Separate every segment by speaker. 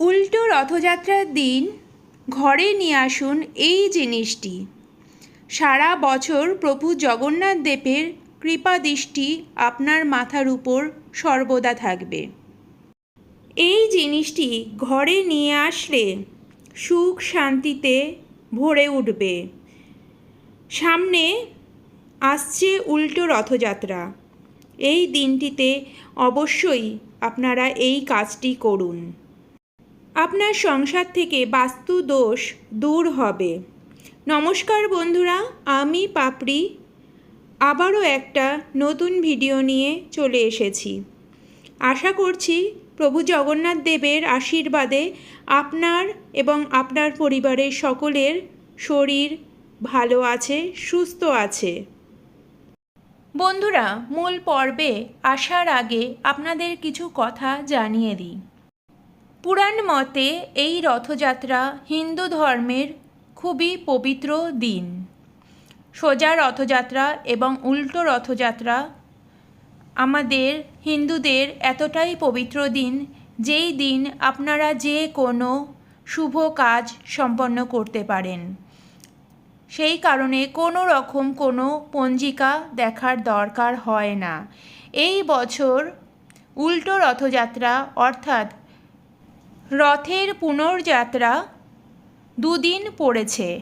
Speaker 1: উল্টো রথযাত্রার দিন ঘরে নিয়ে আসুন এই জিনিসটি। সারা বছর প্রভু জগন্নাথ দেবের কৃপা দৃষ্টি আপনার মাথার উপর সর্বদা থাকবে। এই জিনিসটি ঘরে নিয়ে আসলে সুখ শান্তিতে ভরে উঠবে। সামনে আসছে উল্টো রথযাত্রা। এই দিনটিতে অবশ্যই আপনারা এই কাজটি করুন। আপনার সংসার থেকে বাস্তু দোষ দূর হবে। নমস্কার বন্ধুরা, আমি পাপড়ি। আবারও একটা নতুন ভিডিও নিয়ে চলে এসেছি। আশা করছি প্রভু জগন্নাথ দেবের আশীর্বাদে আপনার এবং আপনার পরিবারের সকলের শরীর ভালো আছে, সুস্থ আছে। বন্ধুরা, মূল পর্বে আসার আগে আপনাদের কিছু কথা জানিয়ে দিই। পুরাণ মতে এই রথযাত্রা হিন্দু ধর্মের খুবই পবিত্র দিন। সোজা রথযাত্রা এবং উল্টো রথযাত্রা আমাদের হিন্দুদের এতটাই পবিত্র দিন, যেই দিন আপনারা যে কোনো শুভ কাজ সম্পন্ন করতে পারেন। সেই কারণে কোনো রকম কোনো পঞ্জিকা দেখার দরকার হয় না। এই বছর উল্টো রথযাত্রা অর্থাৎ রথের পুনর্যাত্রা দুদিন পড়েছে।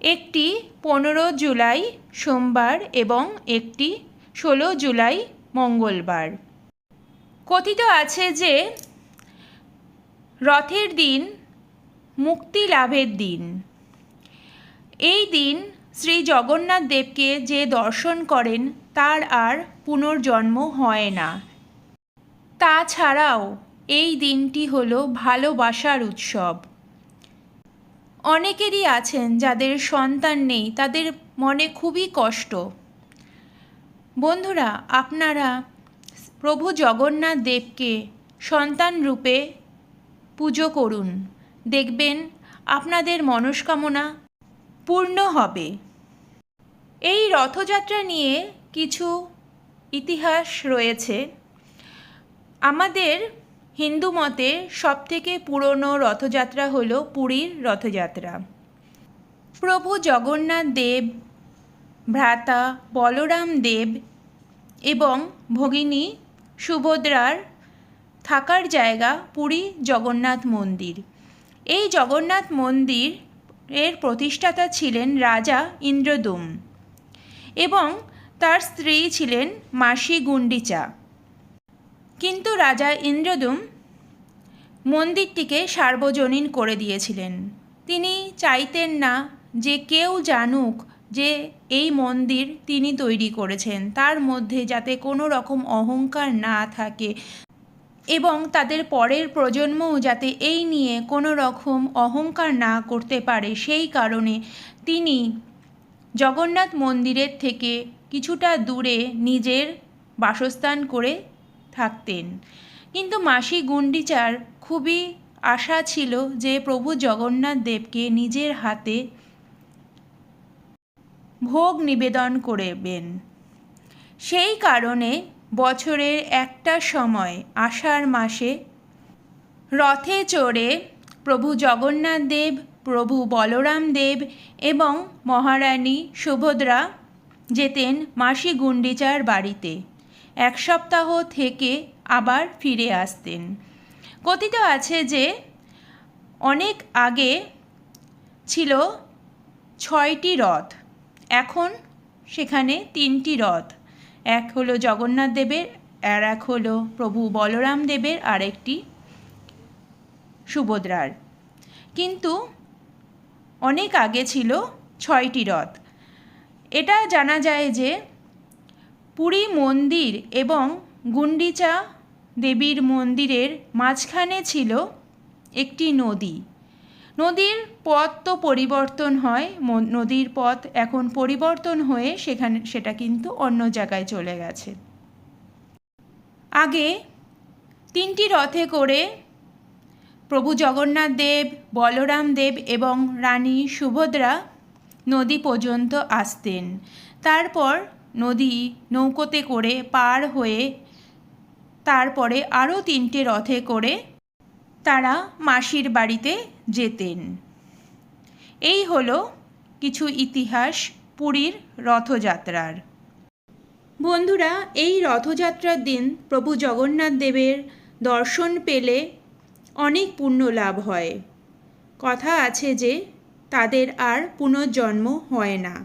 Speaker 1: একটি পনেরো জুলাই সোমবার এবং একটি ষোলো জুলাই মঙ্গলবার। কথিত আছে যে, রথের দিন মুক্তি লাভের দিন। এই দিন শ্রী জগন্নাথ দেবকে যে দর্শন করেন, তার আর পুনর্জন্ম হয় না। তাছাড়াও এই দিনটি হলো ভালোবাসার উৎসব। অনেকেরই আছেন যাদের সন্তান নেই, তাদের মনে খুবই কষ্ট। বন্ধুরা, আপনারা প্রভু জগন্নাথ দেবকে সন্তান রূপে পুজো করুন। দেখবেন আপনাদের মনস্কামনা পূর্ণ হবে। এই রথযাত্রা নিয়ে কিছু ইতিহাস রয়েছে। আমাদের হিন্দু মতে সবথেকে পুরনো রথযাত্রা হল পুরীর রথযাত্রা। প্রভু জগন্নাথ দেব, ভ্রাতা বলরাম দেব এবং ভগিনী সুভদ্রার থাকার জায়গা পুরী জগন্নাথ মন্দির। এই জগন্নাথ মন্দির এর প্রতিষ্ঠাতা ছিলেন রাজা ইন্দ্রদুম এবং তার স্ত্রী ছিলেন মাসি গুন্ডিচা। কিন্তু রাজা ইন্দ্রদুম মন্দিরটিকে সার্বজনীন করে দিয়েছিলেন। তিনি চাইতেন না যে কেউ জানুক যে এই মন্দির তিনি তৈরি করেছেন। তার মধ্যে যাতে কোনো রকম অহংকার না থাকে এবং তাদের পরের প্রজন্মও যাতে এই নিয়ে কোনো রকম অহংকার না করতে পারে, সেই কারণে তিনি জগন্নাথ মন্দিরের থেকে কিছুটা দূরে নিজের বাসস্থান করে থাকতেন। কিন্তু মাসি গুন্ডিচার খুবই আশা ছিল যে প্রভু জগন্নাথ দেবকে নিজের হাতে ভোগ নিবেদন করবেন। সেই কারণে বছরের একটা সময় আষাঢ় মাসে রথে চড়ে প্রভু জগন্নাথ দেব, প্রভু বলরাম দেব এবং মহারানী সুভদ্রা যেতেন মাসি গুন্ডিচার বাড়িতে। এক সপ্তাহ থেকে আবার ফিরে আসতেন। কথিত আছে যে, অনেক আগে ছিল ছয়টি রথ। এখন সেখানে তিনটি রথ। এক হলো জগন্নাথ দেবের, আর এক হলো প্রভু বলরাম দেবের, আর একটি সুভদ্রার। কিন্তু অনেক আগে ছিল ছয়টি রথ। এটা জানা যায় যে পুরী মন্দির এবং গুন্ডিচা দেবীর মন্দিরের মাঝখানে ছিল একটি নদী। নদীর পথ তো পরিবর্তন হয় নদীর পথ এখন পরিবর্তন হয়ে সেখানে, সেটা কিন্তু অন্য জায়গায় চলে গেছে। আগে তিনটি রথে করে প্রভু জগন্নাথ দেব, বলরাম দেব এবং রানী সুভদ্রা নদী পর্যন্ত আসতেন। তারপর নদী নৌকোতে করে পার হয়ে তারপরে আরও তিনটে রথে করে তারা মাসির বাড়িতে যেতেন। এই হলো কিছু ইতিহাস পুরীর রথযাত্রার। বন্ধুরা, এই রথযাত্রার দিন প্রভু জগন্নাথ দেবের দর্শন পেলে অনেক পুণ্য লাভ হয়। কথা আছে যে, তাদের আর পুনর্জন্ম হয় না।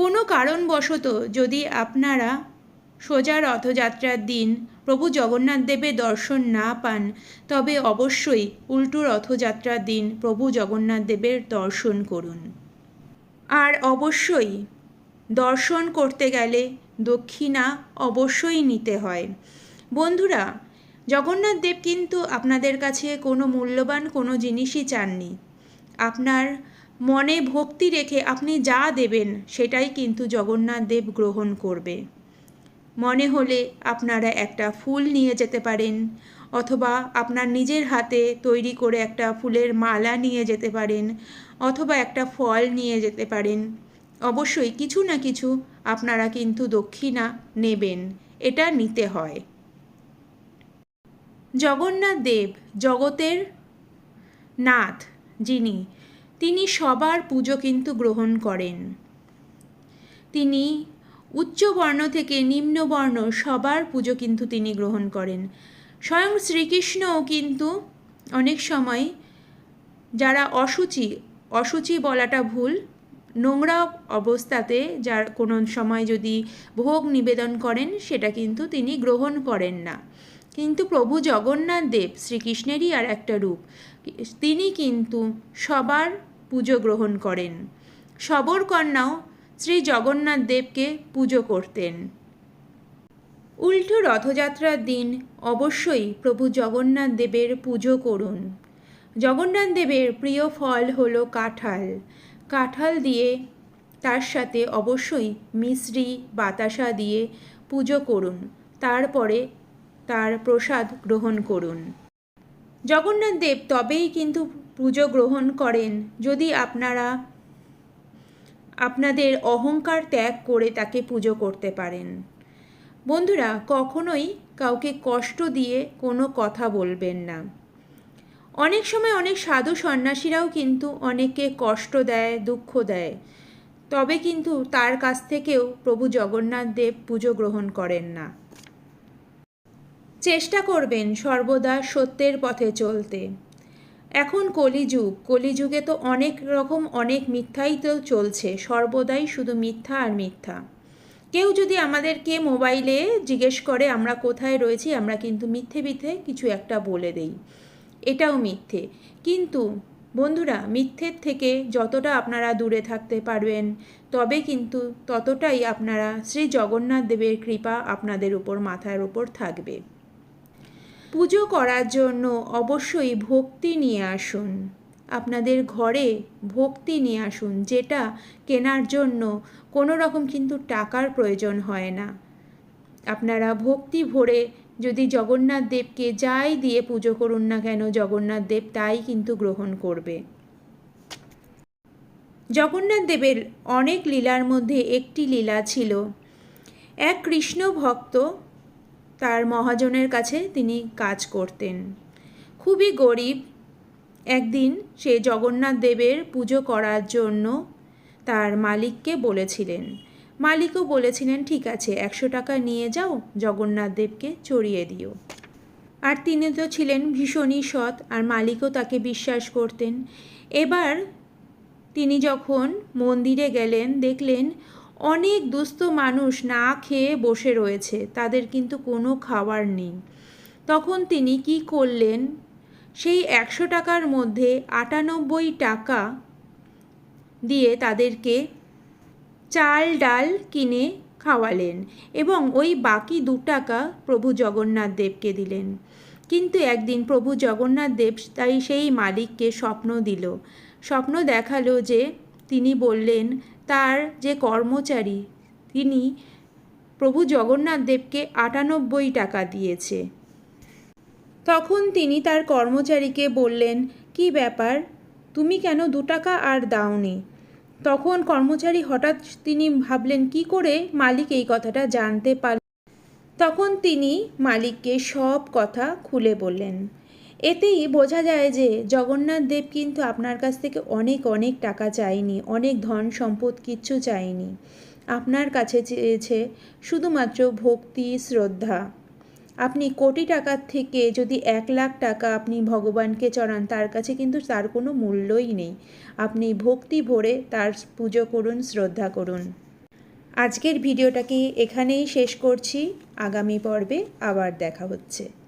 Speaker 1: কোনো কারণবশত যদি আপনারা সোজা রথযাত্রার দিন প্রভু জগন্নাথ দেবের দর্শন না পান, তবে অবশ্যই উল্টো রথযাত্রার দিন প্রভু জগন্নাথ দেবের দর্শন করুন। আর অবশ্যই দর্শন করতে গেলে দক্ষিণা অবশ্যই নিতে হয়। বন্ধুরা, জগন্নাথ দেব কিন্তু আপনাদের কাছে কোনো মূল্যবান কোনো জিনিসই চাননি। আপনার মনে ভক্তি রেখে আপনি যা দেবেন, সেটাই কিন্তু জগন্নাথ দেব গ্রহণ করবে। মনে হলে আপনারা একটা ফুল নিয়ে যেতে পারেন, অথবা আপনার নিজের হাতে তৈরি করে একটা ফুলের মালা নিয়ে যেতে পারেন, অথবা একটা ফল নিয়ে যেতে পারেন। অবশ্যই কিছু না কিছু আপনারা কিন্তু দক্ষিণা নেবেন, এটা নিতে হয়। জগন্নাথ দেব, জগতের নাথ যিনি তিনি সবার পুজো কিন্তু গ্রহণ করেন। তিনি উচ্চ বর্ণ থেকে নিম্ন বর্ণ সবার পুজো কিন্তু তিনি গ্রহণ করেন। স্বয়ং শ্রীকৃষ্ণও কিন্তু অনেক সময় যারা অসুচি অসুচি বলাটা ভুল, নোংরা অবস্থাতে যার কোনো সময় যদি ভোগ নিবেদন করেন, সেটা কিন্তু তিনি গ্রহণ করেন না। কিন্তু প্রভু জগন্নাথ দেব শ্রীকৃষ্ণেরই আর একটা রূপ। তিনি কিন্তু সবার পুজো গ্রহণ করেন। সবর কন্যাও শ্রী জগন্নাথ দেবকে পুজো করতেন। উল্টো রথযাত্রার দিন অবশ্যই প্রভু জগন্নাথ দেবের পুজো করুন। জগন্নাথ দেবের প্রিয় ফল হল কাঁঠাল। কাঁঠাল দিয়ে তার সাথে অবশ্যই মিশ্রি, বাতাসা দিয়ে পুজো করুন। তারপরে তার প্রসাদ গ্রহণ করুন। জগন্নাথ দেব তবেই কিন্তু পুজো গ্রহণ করেন যদি আপনারা আপনাদের অহংকার ত্যাগ করে তাকে পুজো করতে পারেন। বন্ধুরা, কখনোই কাউকে কষ্ট দিয়ে কোনো কথা বলবেন না। অনেক সময় অনেক সাধু সন্ন্যাসীরাও কিন্তু অনেককে কষ্ট দেয়, দুঃখ দেয়। তবে কিন্তু তার কাছ থেকেও প্রভু জগন্নাথ দেব পুজো গ্রহণ করেন না। চেষ্টা করবেন সর্বদা সত্যের পথে চলতে। এখন কলিযুগ। কলিযুগে তো অনেক রকম, অনেক মিথ্যাই তো চলছে। সর্বদাই শুধু মিথ্যা আর মিথ্যা। কেউ যদি আমাদেরকে মোবাইলে জিজ্ঞেস করে, আমরা কোথায় রয়েছি? আমরা কিন্তু মিথ্যে মিথ্যে কিছু একটা বলে দেই। এটাও মিথ্যে। কিন্তু বন্ধুরা, মিথ্যের থেকে যতটা আপনারা দূরে থাকতে পারবেন, তবে কিন্তু ততটাই আপনারা শ্রী জগন্নাথ দেবের কৃপা আপনাদের উপর, মাথার উপর থাকবে। পুজো করার জন্য অবশ্যই ভক্তি নিয়ে আসুন। আপনাদের ঘরে ভক্তি নিয়ে আসুন, যেটা কেনার জন্য কোনো রকম কিন্তু টাকার প্রয়োজন হয় না। আপনারা ভক্তি ভরে যদি জগন্নাথ দেবকে যাই দিয়ে পুজো করুন না কেন, জগন্নাথ দেব তাই কিন্তু গ্রহণ করবে। জগন্নাথ দেবের অনেক লীলার মধ্যে একটি লীলা ছিল, এক কৃষ্ণ ভক্ত তার মহাজনের কাছে তিনি কাজ করতেন। খুবই গরিব। একদিন সে জগন্নাথ দেবের পুজো করার জন্য তার মালিককে বলেছিলেন। মালিকও বলেছিলেন, ঠিক আছে, একশো টাকা নিয়ে যাও, জগন্নাথ দেবকে চড়িয়ে দিও। আর তিনি তো ছিলেন ভীষণই সৎ, আর মালিকও তাকে বিশ্বাস করতেন। এবার তিনি যখন মন্দিরে গেলেন, দেখলেন অনেক দুস্থ মানুষ না খেয়ে বসে রয়েছে, তাদের কিন্তু কোনো খাবার নেই। তখন তিনি কি করলেন? সেই একশো টাকার মধ্যে আটানব্বই টাকা দিয়ে তাদেরকে চাল ডাল কিনে খাওয়ালেন এবং ওই বাকি দু টাকা প্রভু জগন্নাথ দেবকে দিলেন। কিন্তু একদিন প্রভু জগন্নাথ দেব তাই সেই মালিককে স্বপ্ন দিল। স্বপ্ন দেখাল যে তিনি বললেন, তার যে কর্মচারী, তিনি প্রভু জগন্নাথ দেবকে আটানব্বই টাকা দিয়েছে। তখন তিনি তার কর্মচারীকে বললেন, কি ব্যাপার? তুমি কেন দু টাকা আর দাওনি? তখন কর্মচারী হঠাৎ তিনি ভাবলেন, কি করে মালিক এই কথাটা জানতে পারল? তখন তিনি মালিককে সব কথা খুলে বললেন। এতেই বোঝা যায় যে জগন্নাথ দেব কিন্তু আপনার কাছ থেকে অনেক অনেক টাকা চায়নি, অনেক ধন সম্পদ কিচ্ছু চায়নি। আপনার কাছে চেয়েছে শুধুমাত্র ভক্তি, শ্রদ্ধা। আপনি কোটি টাকার থেকে যদি এক লাখ টাকা আপনি ভগবানকে চড়ান, তার কাছে কিন্তু তার কোনো মূল্যই নেই। আপনি ভক্তি ভরে তার পুজো করুন, শ্রদ্ধা করুন। আজকের ভিডিওটাকে এখানেই শেষ করছি। আগামী পর্বে আবার দেখা হচ্ছে।